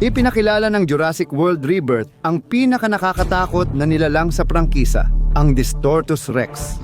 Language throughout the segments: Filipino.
Ipinakilala ng Jurassic World Rebirth ang pinakanakakatakot na nilalang sa prangkisa, ang Distortus Rex.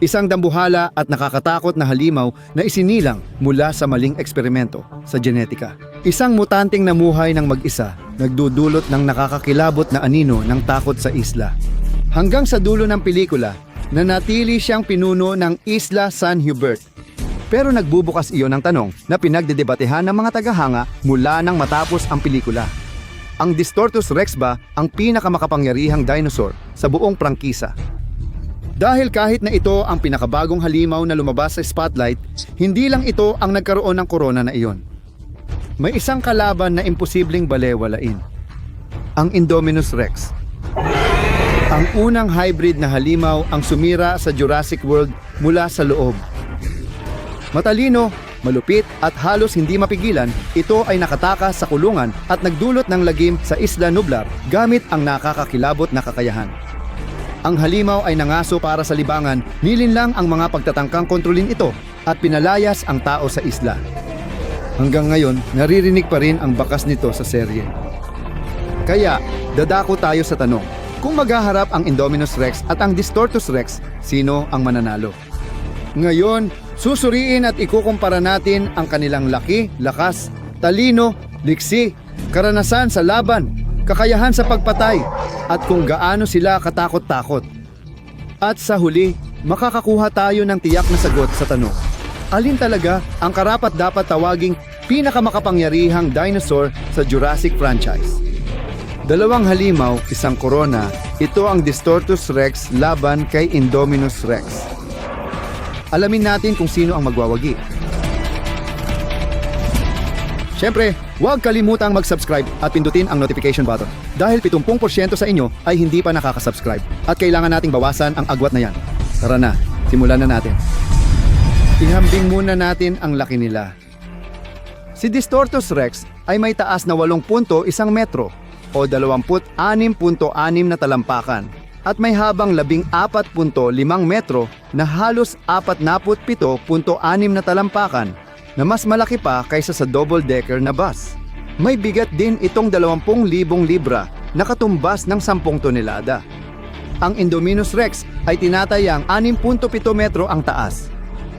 Isang dambuhala at nakakatakot na halimaw na isinilang mula sa maling eksperimento sa genetika. Isang mutanteng namuhay ng mag-isa, nagdudulot ng nakakakilabot na anino ng takot sa isla. Hanggang sa dulo ng pelikula, nanatili siyang pinuno ng Isla San Hubert. Pero nagbubukas iyon ng tanong na pinagdedebatehan ng mga tagahanga mula nang matapos ang pelikula. Ang Distortus Rex ba ang pinakamakapangyarihang dinosaur sa buong prangkisa? Dahil kahit na ito ang pinakabagong halimaw na lumabas sa spotlight, hindi lang ito ang nagkaroon ng corona na iyon. May isang kalaban na imposibleng balewalain. Ang Indominus Rex. Ang unang hybrid na halimaw ang sumira sa Jurassic World mula sa loob. Matalino, malupit at halos hindi mapigilan, ito ay nakatakas sa kulungan at nagdulot ng lagim sa Isla Nublar gamit ang nakakakilabot na kakayahan. Ang halimaw ay nangaso para sa libangan, nilinlang ang mga pagtatangkang kontrolin ito at pinalayas ang tao sa isla. Hanggang ngayon, naririnig pa rin ang bakas nito sa serye. Kaya, dadako tayo sa tanong, kung maghaharap ang Indominus Rex at ang Distortus Rex, sino ang mananalo? Ngayon, susuriin at ikukumpara natin ang kanilang laki, lakas, talino, liksi, karanasan sa laban, kakayahan sa pagpatay, at kung gaano sila katakot-takot. At sa huli, makakakuha tayo ng tiyak na sagot sa tanong. Alin talaga ang karapat dapat tawaging pinakamakapangyarihang dinosaur sa Jurassic franchise? Dalawang halimaw, isang corona, ito ang Distortus Rex laban kay Indominus Rex. Alamin natin kung sino ang magwawagi. Siyempre, huwag kalimutang mag-subscribe at pindutin ang notification button dahil 70% sa inyo ay hindi pa nakaka-subscribe at kailangan nating bawasan ang agwat na yan. Tara na, simulan na natin. Ihambing muna natin ang laki nila. Si Distortus Rex ay may taas na 8.1 metro o 26.6 na talampakan at may habang 14.5 metro na halos 47.6 na talampakan na mas malaki pa kaysa sa double-decker na bus. May bigat din itong 20,000 libra na katumbas ng 10 tonelada. Ang Indominus Rex ay tinatayang 6.7 metro ang taas.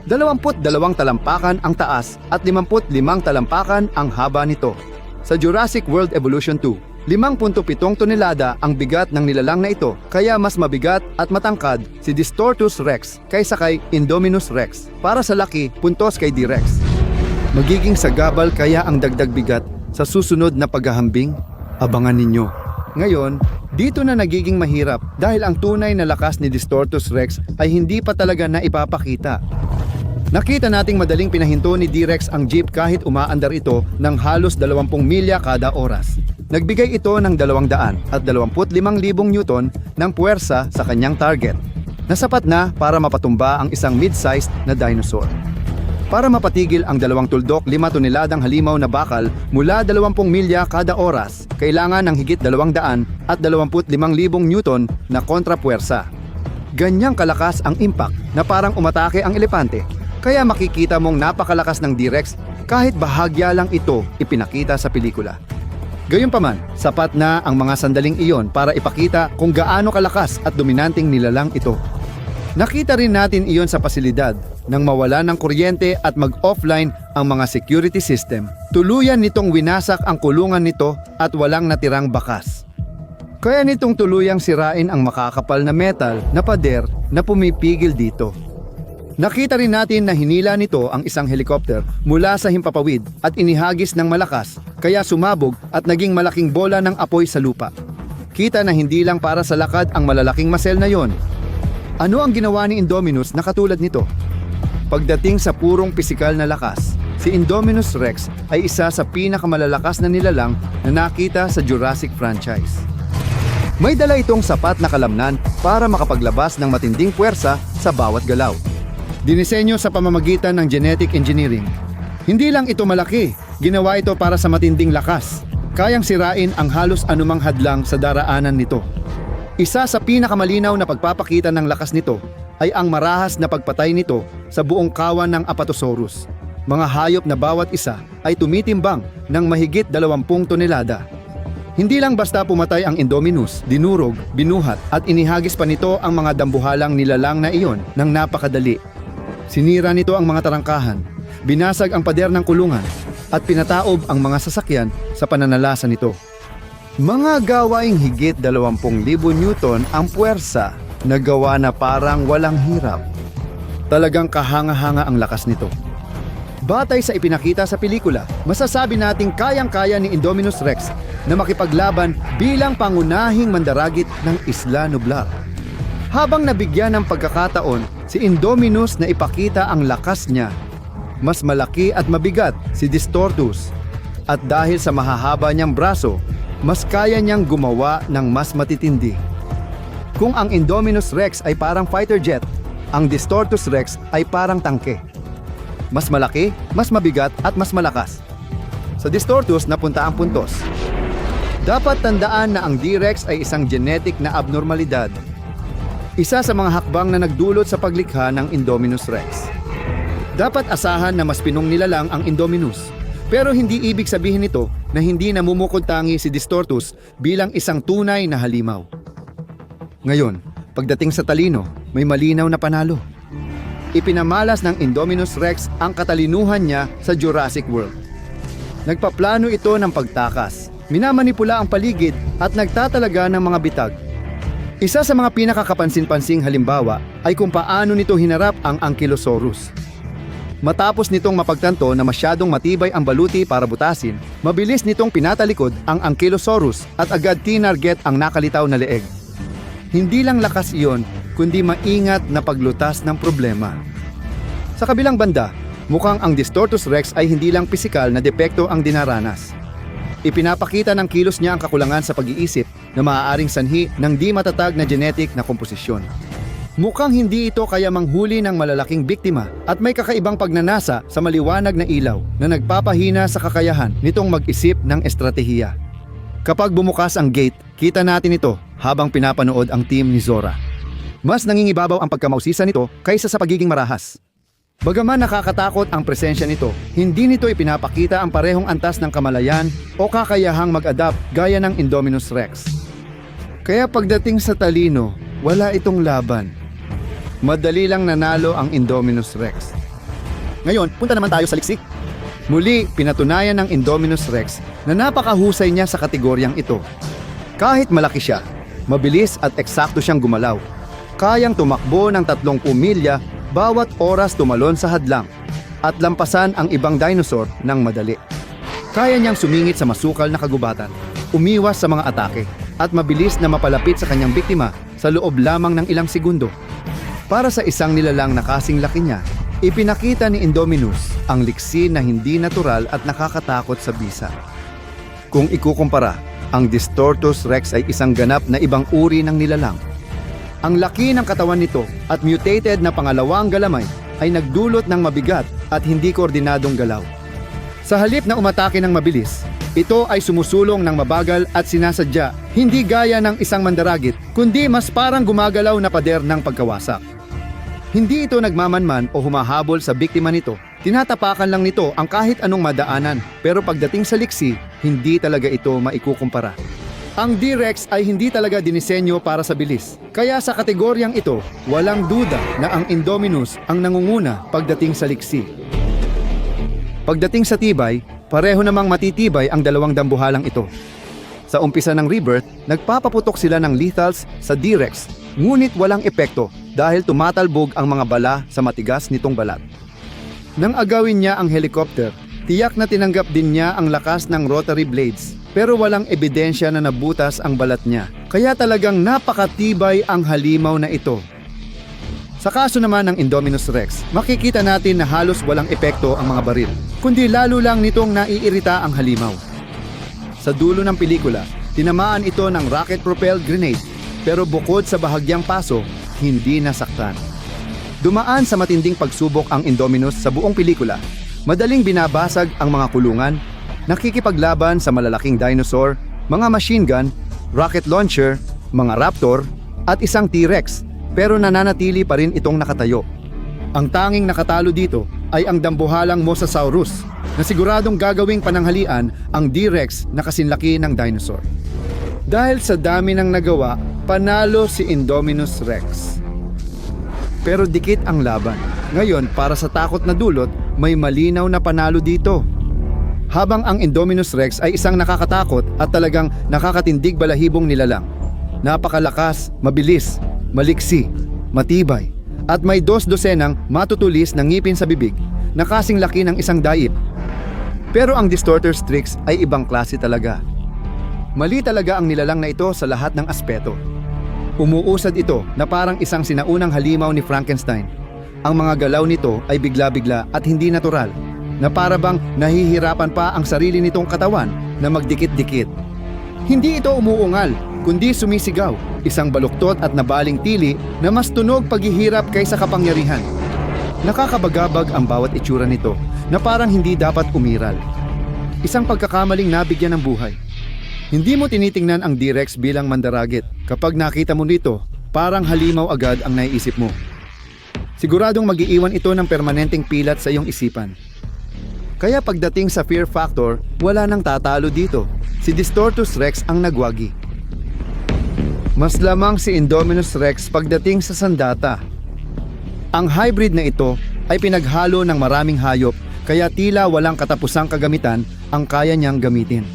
22 talampakan ang taas at 55 talampakan ang haba nito. Sa Jurassic World Evolution 2, 5.7 tonelada ang bigat ng nilalang na ito kaya mas mabigat at matangkad si Distortus Rex kaysa kay Indominus Rex. Para sa laki, puntos kay D-Rex. Magiging sagabal kaya ang dagdag bigat sa susunod na paghahambing? Abangan ninyo. Ngayon, dito na nagiging mahirap dahil ang tunay na lakas ni Distortus Rex ay hindi pa talaga na ipapakita. Nakita nating madaling pinahinto ni D-Rex ang jeep kahit umaandar ito ng halos 20 milya kada oras. Nagbigay ito ng 200 at 25,000 newton ng puwersa sa kanyang target. Nasapat na para mapatumba ang isang mid-sized na dinosaur. Para mapatigil ang dalawang tuldok 5 toneladang halimaw na bakal mula 20 milya kada oras, kailangan ng higit 200 at 25,000 newton na kontrapuwersa. Ganyang kalakas ang impact na parang umatake ang elepante, kaya makikita mong napakalakas ng D-Rex kahit bahagya lang ito ipinakita sa pelikula. Gayunpaman, sapat na ang mga sandaling iyon para ipakita kung gaano kalakas at dominanteng nilalang ito. Nakita rin natin iyon sa pasilidad nang mawala ng kuryente at mag-offline ang mga security system. Tuluyan nitong winasak ang kulungan nito at walang natirang bakas. Kaya nitong tuluyang sirain ang makakapal na metal na pader na pumipigil dito. Nakita rin natin na hinila nito ang isang helikopter mula sa himpapawid at inihagis ng malakas kaya sumabog at naging malaking bola ng apoy sa lupa. Kita na hindi lang para sa lakad ang malalaking masel na yon. Ano ang ginawa ni Indominus na katulad nito? Pagdating sa purong pisikal na lakas, si Indominus Rex ay isa sa pinakamalalakas na nilalang na nakita sa Jurassic franchise. May dala itong sapat na kalamnan para makapaglabas ng matinding puwersa sa bawat galaw. Dinisenyo sa pamamagitan ng genetic engineering. Hindi lang ito malaki, ginawa ito para sa matinding lakas. Kayang sirain ang halos anumang hadlang sa daraanan nito. Isa sa pinakamalinaw na pagpapakita ng lakas nito ay ang marahas na pagpatay nito sa buong kawan ng Apatosaurus. mga hayop na bawat isa ay tumitimbang ng mahigit 20 tonelada. Hindi lang basta pumatay ang Indominus, dinurog, binuhat at inihagis pa nito ang mga dambuhalang nilalang na iyon ng napakadali. Sinira nito ang mga tarangkahan, binasag ang pader ng kulungan at pinataob ang mga sasakyan sa pananalasa nito. Mga gawaing higit 20,000 Newton ang puwersa na gawa na parang walang hirap. Talagang kahanga-hanga ang lakas nito. Batay sa ipinakita sa pelikula, masasabi nating kayang-kaya ni Indominus Rex na makipaglaban bilang pangunahing mandaragit ng Isla Nublar. Habang nabigyan ng pagkakataon si Indominus na ipakita ang lakas niya, mas malaki at mabigat si Distortus. At dahil sa mahahaba niyang braso, mas kaya niyang gumawa ng mas matitindi. Kung ang Indominus Rex ay parang fighter jet, ang Distortus Rex ay parang tangke. Mas malaki, mas mabigat at mas malakas. Sa Distortus napunta ang puntos. Dapat tandaan na ang D-Rex ay isang genetic na abnormalidad. Isa sa mga hakbang na nagdulot sa paglikha ng Indominus Rex. Dapat asahan na mas pinong nilalang ang Indominus. Pero hindi ibig sabihin nito na hindi namumukontangi si Distortus bilang isang tunay na halimaw. Ngayon, pagdating sa talino, may malinaw na panalo. Ipinamalas ng Indominus Rex ang katalinuhan niya sa Jurassic World. Nagpaplano ito ng pagtakas, minamanipula ang paligid at nagtatalaga ng mga bitag. Isa sa mga pinakakapansin-pansing halimbawa ay kung paano nito hinarap ang Ankylosaurus. Matapos nitong mapagtanto na masyadong matibay ang baluti para butasin, mabilis nitong pinatalikod ang Ankylosaurus at agad tinarget ang nakalitaw na leeg. Hindi lang lakas iyon, kundi maingat na paglutas ng problema. Sa kabilang banda, mukhang ang Distortus Rex ay hindi lang pisikal na depekto ang dinaranas. Ipinapakita ng kilos niya ang kakulangan sa pag-iisip na maaaring sanhi ng di matatag na genetic na komposisyon. Mukhang hindi ito kaya manghuli ng malalaking biktima at may kakaibang pagnanasa sa maliwanag na ilaw na nagpapahina sa kakayahan nitong mag-isip ng estratehiya. Kapag bumukas ang gate, kita natin ito habang pinapanood ang team ni Zora. Mas nangingibabaw ang pagkamausisa nito kaysa sa pagiging marahas. Bagaman nakakatakot ang presensya nito, hindi nito ipinapakita ang parehong antas ng kamalayan o kakayahang mag-adapt gaya ng Indominus Rex. Kaya pagdating sa talino, wala itong laban. Madali lang nanalo ang Indominus Rex. Ngayon, punta naman tayo sa liksik. Muli, pinatunayan ng Indominus Rex na napakahusay niya sa kategoryang ito. Kahit malaki siya, mabilis at eksakto siyang gumalaw. Kayang tumakbo ng 30 milya bawat oras tumalon sa hadlang at lampasan ang ibang dinosaur ng madali. Kaya niyang sumingit sa masukal na kagubatan, umiwas sa mga atake, at mabilis na mapalapit sa kanyang biktima sa loob lamang ng ilang segundo. Para sa isang nilalang na kasing laki niya, ipinakita ni Indominus ang liksi na hindi natural at nakakatakot sa bisa. Kung ikukumpara, ang Distortus Rex ay isang ganap na ibang uri ng nilalang. Ang laki ng katawan nito at mutated na pangalawang galamay ay nagdulot ng mabigat at hindi koordinadong galaw. Sa halip na umatake ng mabilis, ito ay sumusulong ng mabagal at sinasadya, hindi gaya ng isang mandaragit, kundi mas parang gumagalaw na pader ng pagkawasak. Hindi ito nagmamanman o humahabol sa biktima nito. Tinatapakan lang nito ang kahit anong madaanan, pero pagdating sa liksi, hindi talaga ito maikukumpara. Ang D-Rex ay hindi talaga dinisenyo para sa bilis. Kaya sa kategoryang ito, walang duda na ang Indominus ang nangunguna pagdating sa liksi. Pagdating sa tibay, pareho namang matitibay ang dalawang dambuhalang ito. Sa umpisa ng rebirth, nagpapaputok sila ng lethals sa D-Rex, ngunit walang epekto dahil tumatalbog ang mga bala sa matigas nitong balat. Nang agawin niya ang helicopter, tiyak na tinanggap din niya ang lakas ng rotary blades pero walang ebidensya na nabutas ang balat niya. Kaya talagang napakatibay ang halimaw na ito. Sa kaso naman ng Indominus Rex, makikita natin na halos walang epekto ang mga baril, kundi lalo lang nitong naiirita ang halimaw. Sa dulo ng pelikula, tinamaan ito ng rocket-propelled grenade, pero bukod sa bahagyang paso, hindi nasaktan. Dumaan sa matinding pagsubok ang Indominus sa buong pelikula. Madaling binabasag ang mga kulungan, nakikipaglaban sa malalaking dinosaur, mga machine gun, rocket launcher, mga raptor, at isang T-Rex, pero nananatili pa rin itong nakatayo. Ang tanging nakatalo dito ay ang dambuhalang Mosasaurus na siguradong gagawing pananghalian ang D-Rex na kasinlaki ng dinosaur. Dahil sa dami ng nagawa, panalo si Indominus Rex. Pero dikit ang laban. Ngayon, para sa takot na dulot, may malinaw na panalo dito. Habang ang Indominus Rex ay isang nakakatakot at talagang nakakatindig balahibong nilalang. Napakalakas, mabilis, maliksi, matibay, at may dos dosenang matutulis ng ngipin sa bibig na kasing laki ng isang daip. Pero ang Distorter Strix ay ibang klase talaga. Mali talaga ang nilalang na ito sa lahat ng aspeto. Umuusad ito na parang isang sinaunang halimaw ni Frankenstein. Ang mga galaw nito ay bigla-bigla at hindi natural, na para bang nahihirapan pa ang sarili nitong katawan na magdikit-dikit. Hindi ito umuungal, kundi sumisigaw, isang baluktot at nabaling tili na mas tunog paghihirap kaysa kapangyarihan. Nakakabagabag ang bawat itsura nito na parang hindi dapat umiral. Isang pagkakamaling nabigyan ng buhay. Hindi mo tinitingnan ang D-Rex bilang mandaragit. Kapag nakita mo nito, parang halimaw agad ang naiisip mo. Siguradong magiiwan ito ng permanenteng pilat sa iyong isipan. Kaya pagdating sa fear factor, wala nang tatalo dito. Si Distortus Rex ang nagwagi. Mas lamang si Indominus Rex pagdating sa sandata. Ang hybrid na ito ay pinaghalo ng maraming hayop kaya tila walang katapusang kagamitan ang kaya niyang gamitin.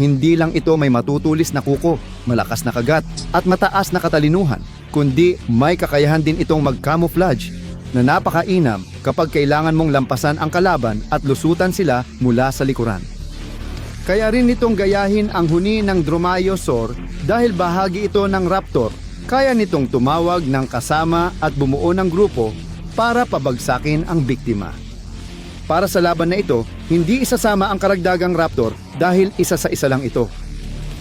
Hindi lang ito may matutulis na kuko, malakas na kagat at mataas na katalinuhan, kundi may kakayahan din itong mag-camouflage na napakainam kapag kailangan mong lampasan ang kalaban at lusutan sila mula sa likuran. Kaya rin itong gayahin ang huni ng Dromaeosaur dahil bahagi ito ng raptor. Kaya nitong tumawag ng kasama at bumuo ng grupo para pabagsakin ang biktima. Para sa laban na ito, hindi isasama ang karagdagang raptor dahil isa sa isa lang ito.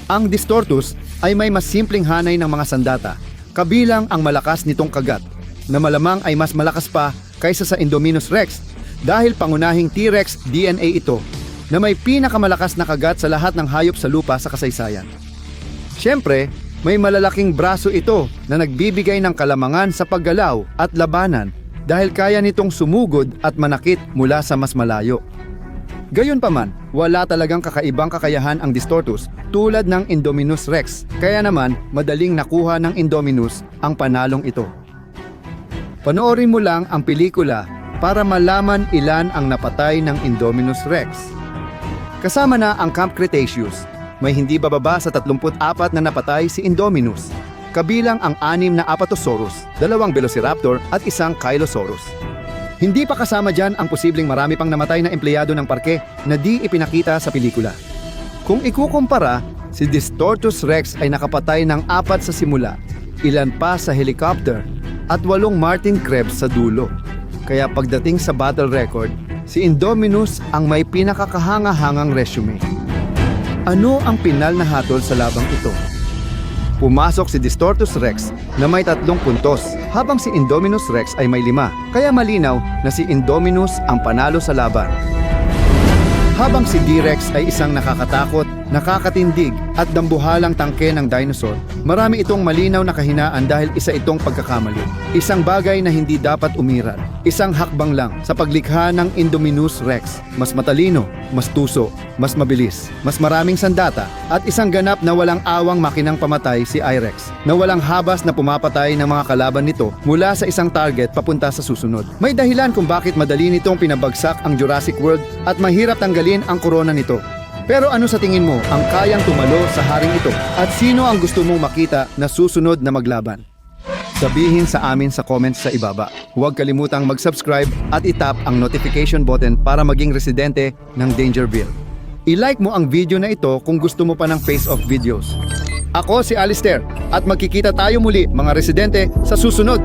Ang Distortus ay may mas simpleng hanay ng mga sandata, kabilang ang malakas nitong kagat, na malamang ay mas malakas pa kaysa sa Indominus Rex dahil pangunahing T-Rex DNA ito na may pinakamalakas na kagat sa lahat ng hayop sa lupa sa kasaysayan. Siyempre, may malalaking braso ito na nagbibigay ng kalamangan sa paggalaw at labanan dahil kaya nitong sumugod at manakit mula sa mas malayo. Gayunpaman, wala talagang kakaibang kakayahan ang Distortus tulad ng Indominus Rex, kaya naman madaling nakuha ng Indominus ang panalong ito. Panoorin mo lang ang pelikula para malaman ilan ang napatay ng Indominus Rex. Kasama na ang Camp Cretaceous, may hindi bababa sa 34 na napatay si Indominus, kabilang ang anim na Apatosaurus, dalawang Velociraptor at isang Kylosaurus. Hindi pa kasama dyan ang posibleng marami pang namatay na empleyado ng parke na di ipinakita sa pelikula. Kung ikukumpara, si Distortus Rex ay nakapatay ng apat sa simula, ilan pa sa helicopter, at walong Martin Krebs sa dulo. Kaya pagdating sa battle record, si Indominus ang may pinakakahanga-hangang resume. Ano ang pinal na hatol sa labang ito? Pumasok si Distortus Rex na may tatlong puntos, habang si Indominus Rex ay may lima, kaya malinaw na si Indominus ang panalo sa laban. Habang si D-Rex ay isang nakakatakot, nakakatindig at dambuhalang tangke ng dinosaur, marami itong malinaw na kahinaan dahil isa itong pagkakamali. Isang bagay na hindi dapat umiral. Isang hakbang lang sa paglikha ng Indominus Rex. Mas matalino, mas tuso, mas mabilis, mas maraming sandata, at isang ganap na walang awang makinang pamatay si Irex, na walang habas na pumapatay ng mga kalaban nito mula sa isang target papunta sa susunod. May dahilan kung bakit madali nitong pinabagsak ang Jurassic World at mahirap tanggalin ang korona nito. Pero ano sa tingin mo ang kayang tumalo sa haring ito? At sino ang gusto mong makita na susunod na maglaban? Sabihin sa amin sa comments sa ibaba. Huwag kalimutang mag-subscribe at itap ang notification button para maging residente ng Dangerville. I-like mo ang video na ito kung gusto mo pa ng face-off videos. Ako si Alistair at magkikita tayo muli mga residente sa susunod.